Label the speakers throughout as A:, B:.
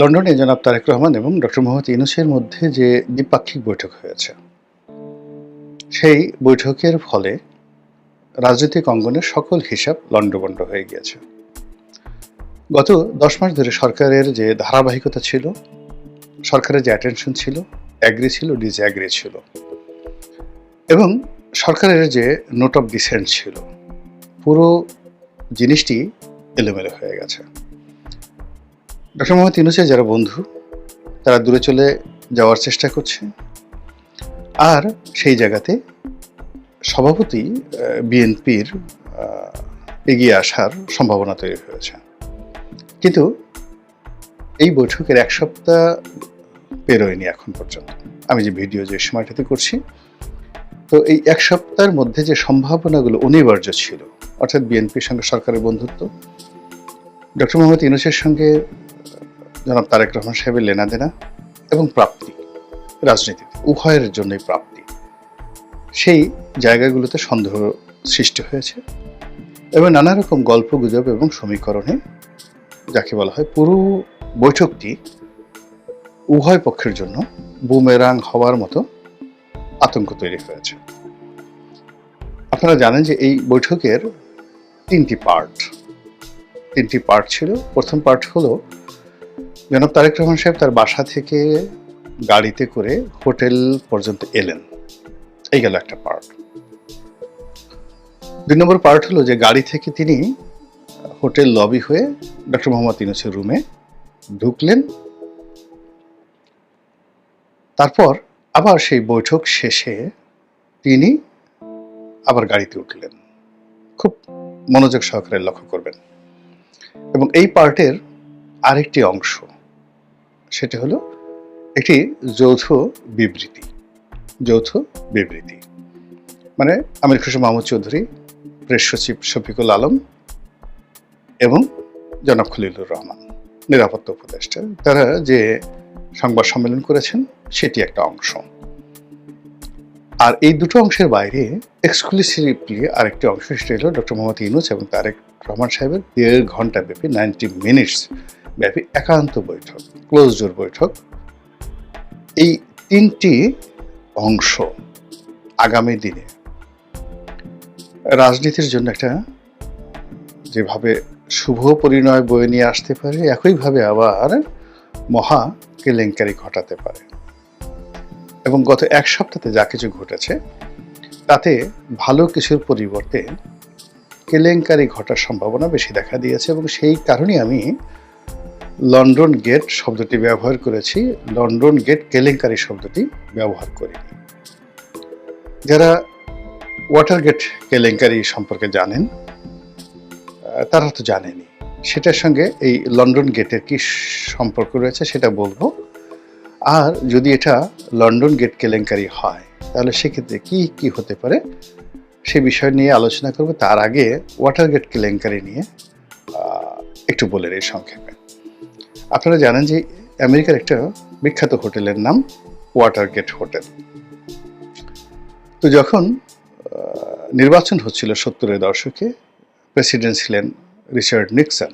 A: লন্ডনে জনাব তারেক রহমান এবং ডক্টর মোহাম্মদ ইউনুসের মধ্যে যে দ্বিপাক্ষিক বৈঠক হয়েছে, সেই বৈঠকের ফলে রাজনৈতিক অঙ্গনের সকল হিসাব লণ্ডভণ্ড হয়ে গিয়েছে। গত দশ মাস ধরে সরকারের যে ধারাবাহিকতা ছিল, সরকারের যে অ্যাটেনশন ছিল অ্যাগ্রি ছিল ডিসঅ্যাগ্রি ছিল এবং সরকারের যে নোট অফ ডিসেন্ট ছিল, পুরো জিনিসটি এলোমেলো হয়ে গেছে। ডক্টর মোহাম্মদ ইউনুসের যারা বন্ধু, তারা দূরে চলে যাওয়ার চেষ্টা করছে। আর সেই জায়গাতে সভাপতি বিএনপির এগিয়ে আসার সম্ভাবনা তৈরি হয়েছে। কিন্তু এই বৈঠকের এক সপ্তাহ পেরোয়নি এখন পর্যন্ত। আমি যে ভিডিও যে সময়টাতে করছি, তো এই এক সপ্তাহের মধ্যে যে সম্ভাবনাগুলো অনিবার্য ছিল, অর্থাৎ বিএনপির সঙ্গে সরকারের বন্ধুত্ব, ডক্টর মোহাম্মদ ইউনুসের সঙ্গে জনাব তারেক রহমান সাহেবের লেনাদেনা এবং প্রাপ্তি, রাজনীতিতে, উভয়ের জন্যই প্রাপ্তি। সেই জায়গাগুলোতে সন্দেহ সৃষ্টি হয়েছে এবং নানা রকম গল্প গুজব এবং সমীকরণে যাকে বলা হয় পুরো বৈঠকটি উভয় পক্ষের জন্য বুমেরাং হওয়ার মতো আতঙ্ক তৈরি হয়েছে। আপনারা জানেন যে এই বৈঠকের তিনটি পার্ট তিনটি পার্ট ছিল। প্রথম পার্ট হলো জনাব তারেক রহমান সাহেব তার বাসা থেকে গাড়িতে করে হোটেল পর্যন্ত এলেন। এই গেল একটা পার্ট দুই নম্বর পার্ট হলো যে গাড়ি থেকে তিনি হোটেল লবি হয়ে ডক্টর মোহাম্মদ ইউনুসের রুমে ঢুকলেন। তারপর আবার সেই বৈঠক শেষে তিনি আবার গাড়িতে উঠলেন। খুব মনোযোগ সহকারে লক্ষ্য করবেন। এবং এই পার্টের আরেকটি অংশ সেটা হলো একটি যৌথ বিবৃতি যৌথ বিবৃতি। মানে আমির খুশি মাহমুদ চৌধুরী, প্রেস সচিব শফিকুল আলম এবং জনাব খলিলুর রহমান, নিরাপত্তা উপদেষ্টা। তারা যে সংবাদ সম্মেলন করেছেন, সেটি একটা অংশ। আর এই দুটো অংশের বাইরে এক্সক্লুসিভলি আরেকটি অংশ, সেটা হলো ডক্টর মোহাম্মদ ইউনুস এবং তারেক রহমান সাহেবের দেড় ঘণ্টা ব্যাপী নাইনটি মিনিটস ব্যাপী একান্ত বৈঠক ক্লোজ জোর বৈঠক। এই তিনটি অংশ আগামী দিনে রাজনীতির জন্য একটা যেভাবে শুভ পরিণয় বয়ে নিয়ে আসতে পারে, একইভাবে আবার মহা কেলেঙ্কারি ঘটাতে পারে। এবং গত এক সপ্তাহে যা কিছু ঘটেছে, তাতে ভালো কিছুর পরিবর্তে কেলেঙ্কারি ঘটার সম্ভাবনা বেশি দেখা দিয়েছে এবং সেই কারণে আমি লন্ডন গেট শব্দটি ব্যবহার করেছি। লন্ডন গেট কেলেঙ্কারি শব্দটি ব্যবহার করি। যারা ওয়াটার গেট কেলেঙ্কারি সম্পর্কে জানেন তারা তো জানেনি সেটার সঙ্গে এই লন্ডন গেটের কি সম্পর্ক রয়েছে সেটা বলব। আর যদি এটা লন্ডন গেট কেলেঙ্কারি হয়, তাহলে সেক্ষেত্রে কি কি হতে পারে সে বিষয় নিয়ে আলোচনা করব। তার আগে ওয়াটার গেট কেলেঙ্কারি নিয়ে একটু বলে এই সংক্ষেপে। আপনারা জানেন যে আমেরিকার একটা বিখ্যাত হোটেলের নাম ওয়াটার গেট হোটেল। তো যখন নির্বাচন হচ্ছিল সত্তরের দশকে, প্রেসিডেন্ট ছিলেন রিচার্ড নিক্সন।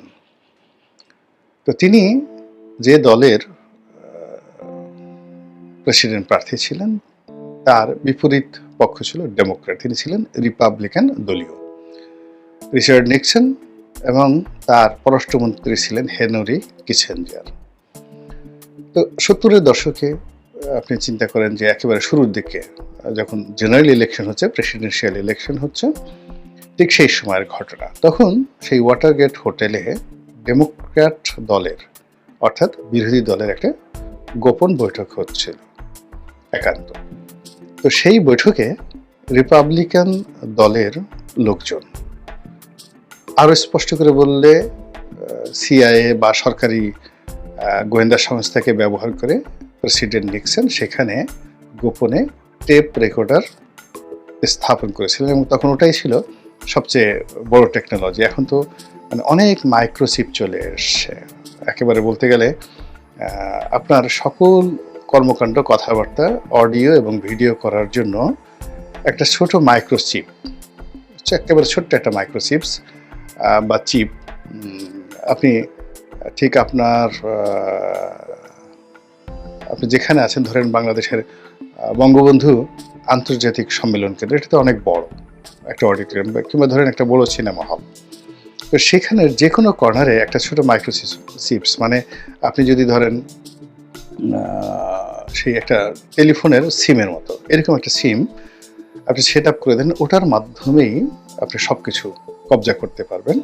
A: তো তিনি যে দলের প্রেসিডেন্ট প্রার্থী ছিলেন, তার বিপরীত পক্ষ ছিল ডেমোক্রেট তিনি ছিলেন রিপাবলিকান দলীয়। রিচার্ড নিক্সন এবং তার পররাষ্ট্রমন্ত্রী ছিলেন হেনরি কিচেঞ্জার তো সত্তরের দশকে আপনি চিন্তা করেন যে একেবারে শুরুর দিকে, যখন জেনারেল ইলেকশন হচ্ছে প্রেসিডেন্সিয়াল ইলেকশন হচ্ছে, ঠিক সেই সময়ের ঘটনা। তখন সেই ওয়াটারগেট হোটেলে ডেমোক্র্যাট দলের, অর্থাৎ বিরোধী দলের একটা গোপন বৈঠক হচ্ছিল একান্ত। তো সেই বৈঠকে রিপাবলিকান দলের লোকজন আরও স্পষ্ট করে বললে সিআইএ বা সরকারি গোয়েন্দা সংস্থাকে ব্যবহার করে প্রেসিডেন্ট নিক্সন সেখানে গোপনে টেপ রেকর্ডার স্থাপন করেছিলেন এবং তখন ওটাই ছিল সবচেয়ে বড় টেকনোলজি। এখন তো মানে অনেক মাইক্রোচিপ চলে এসছে। একেবারে বলতে গেলে আপনার সকল কর্মকাণ্ড, কথাবার্তা, অডিও এবং ভিডিও করার জন্য একটা ছোট মাইক্রোচিপ একেবারে ছোট্ট একটা মাইক্রোচিপস বা চিপ আপনি ঠিক আপনার আপনি যেখানে আছেন, ধরেন বাংলাদেশের বঙ্গবন্ধু আন্তর্জাতিক সম্মেলন কেন্দ্র এটা তো অনেক বড় একটা অডিটোরিয়াম কিংবা ধরেন একটা বড় সিনেমা হল। তো সেখানের যে কোনো কর্নারে একটা ছোট মাইক্রো চিপস মানে আপনি যদি ধরেন সেই একটা টেলিফোনের সিমের মতো, এরকম একটা সিম আপনি সেট আপ করে দেন, ওটার মাধ্যমেই আপনি সব কিছু কবজা করতে পারবেন।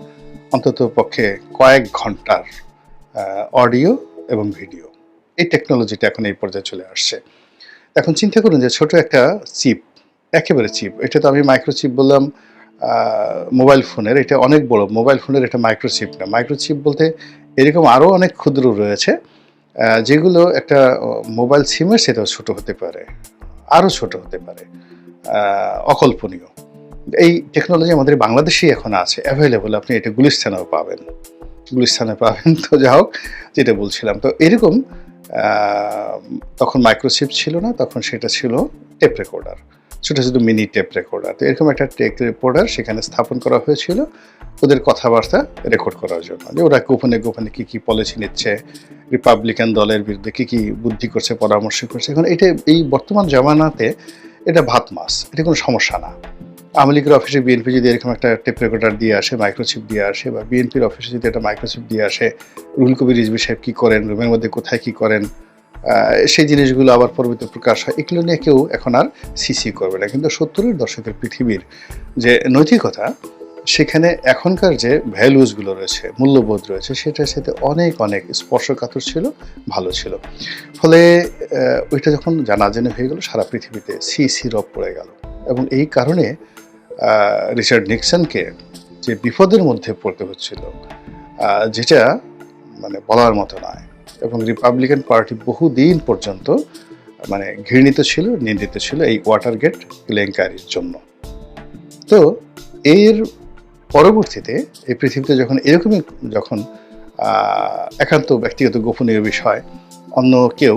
A: অন্তত পক্ষে কয়েক ঘণ্টার অডিও এবং ভিডিও এই টেকনোলজিটা এখন এই পর্যায়ে চলে আসছে। এখন চিন্তা করুন যে ছোট একটা চিপ একেবারে চিপ এটা তো আমি মাইক্রোচিপ বললাম মোবাইল ফোনের এটা অনেক বড় মোবাইল ফোনের এটা মাইক্রোচিপ না। মাইক্রোচিপ বলতে এরকম আরও অনেক ক্ষুদ্র রয়েছে যেগুলো একটা মোবাইল সিমের সেটাও ছোট হতে পারে আরও ছোট হতে পারে। অকল্পনীয়। এই টেকনোলজি আমাদের বাংলাদেশেই এখন আছে অ্যাভেলেবল আপনি এটা গুলিস্থানেও পাবেন। গুলিস্থানে পাবেন তো যা হোক, যেটা বলছিলাম। তো এরকম তখন মাইক্রোচিপ ছিল না, তখন সেটা ছিল টেপ রেকর্ডার ছোটো ছোটো মিনি টেপ রেকর্ডার তো এরকম একটা টেপ রেকর্ডার সেখানে স্থাপন করা হয়েছিল ওদের কথাবার্তা রেকর্ড করার জন্য। যে ওরা গোপনে গোপনে কী কী পলিসি নিচ্ছে রিপাবলিকান দলের বিরুদ্ধে কী কী বুদ্ধি করছে, পরামর্শ করছে। এখন এটা এই বর্তমান জামানাতে এটা ভাত মাছ এটা কোনো সমস্যা না। আওয়ামী লীগের অফিসে বিএনপি যদি এরকম একটা টেপ রেকর্ডার দিয়ে আসে মাইক্রোচিপ দিয়ে আসে, বা বিএনপির অফিসে যদি একটা মাইক্রোচিপ দিয়ে আসে রুল কবির রিজবি সাহেব কী করেন, রুমের মধ্যে কোথায় কী করেন সেই জিনিসগুলো আবার পরবর্তী প্রকাশ হয়। এগুলো নিয়ে কেউ এখন আর সিসি করবে না। কিন্তু সত্তরের দশকের পৃথিবীর যে নৈতিকতা সেখানে এখনকার যে ভ্যালুজগুলো রয়েছে, মূল্যবোধ রয়েছে, সেটার সাথে অনেক অনেক স্পর্শকাতর ছিল, ভালো ছিল। ফলে ওইটা যখন জানাজানি হয়ে গেল, সারা পৃথিবীতে সি সি রব পড়ে গেল। এবং এই কারণে রিচার্ড নিক্সনকে যে বিপদের মধ্যে পড়তে হচ্ছিল যেটা মানে বলার মতো নয়। এবং রিপাবলিকান পার্টি বহুদিন পর্যন্ত মানে ঘৃণিত ছিল, নিন্দিত ছিল এই ওয়াটার গেট কেলেঙ্কারির জন্য। তো, এর পরবর্তীতে এই পৃথিবীতে যখন এরকমই যখন একান্ত ব্যক্তিগত গোপনীয় বিষয় অন্য কেউ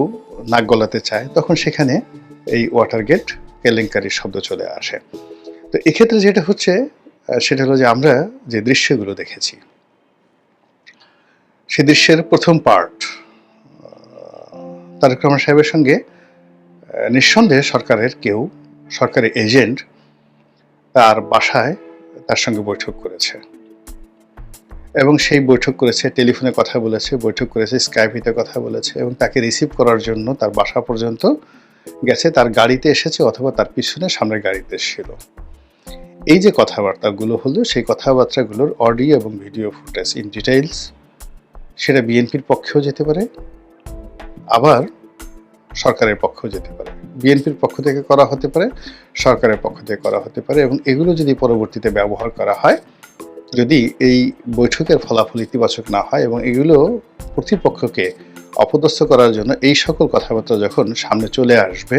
A: নাক গলাতে চায়, তখন সেখানে এই ওয়াটার গেট কেলেঙ্কারির শব্দ চলে আসে। তো এক্ষেত্রে যেটা হচ্ছে সেটা হলো যে আমরা যে দৃশ্যগুলো দেখেছি, সে দৃশ্যের প্রথম পার্ট তারেক রহমান সাহেবের সঙ্গে নিঃসন্দেহে সরকারের কেউ, সরকারি এজেন্ট তার বাসায় তার সঙ্গে বৈঠক করেছে। এবং সেই বৈঠক করেছে, টেলিফোনে কথা বলেছে, বৈঠক করেছে স্কাইপিতে কথা বলেছে এবং তাকে রিসিভ করার জন্য তার বাসা পর্যন্ত গেছে, তার গাড়িতে এসেছে অথবা তার পিছনে সামনের গাড়িতে ছিল এই যে কথাবার্তাগুলো হলো, সেই কথাবার্তাগুলোর অডিও এবং ভিডিও ফুটেজ ইন ডিটেইলস সেটা বিএনপির পক্ষেও যেতে পারে, আবার সরকারের পক্ষেও যেতে পারে। বিএনপির পক্ষ থেকে করা হতে পারে, সরকারের পক্ষ থেকে করা হতে পারে এবং এগুলো যদি পরবর্তীতে ব্যবহার করা হয়, যদি এই বৈঠকের ফলাফল ইতিবাচক না হয় এবং এগুলো কর্তৃপক্ষকে অপদস্থ করার জন্য এই সকল কথাবার্তা যখন সামনে চলে আসবে,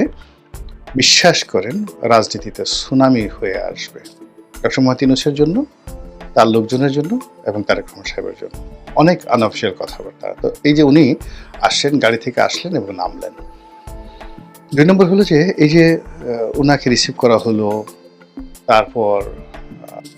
A: বিশ্বাস করেন রাজনীতিতে সুনামি হয়ে আসবে। ডক্টর মাতিনুসের জন্য, তার লোকজনের জন্য এবং তারেক রহমান সাহেবের জন্য। অনেক আনঅফিসিয়াল কথাবার্তা। তো এই যে উনি আসলেন গাড়ি থেকে আসলেন এবং নামলেন। দুই নম্বর হলো যে এই যে ওনাকে রিসিভ করা হলো তারপর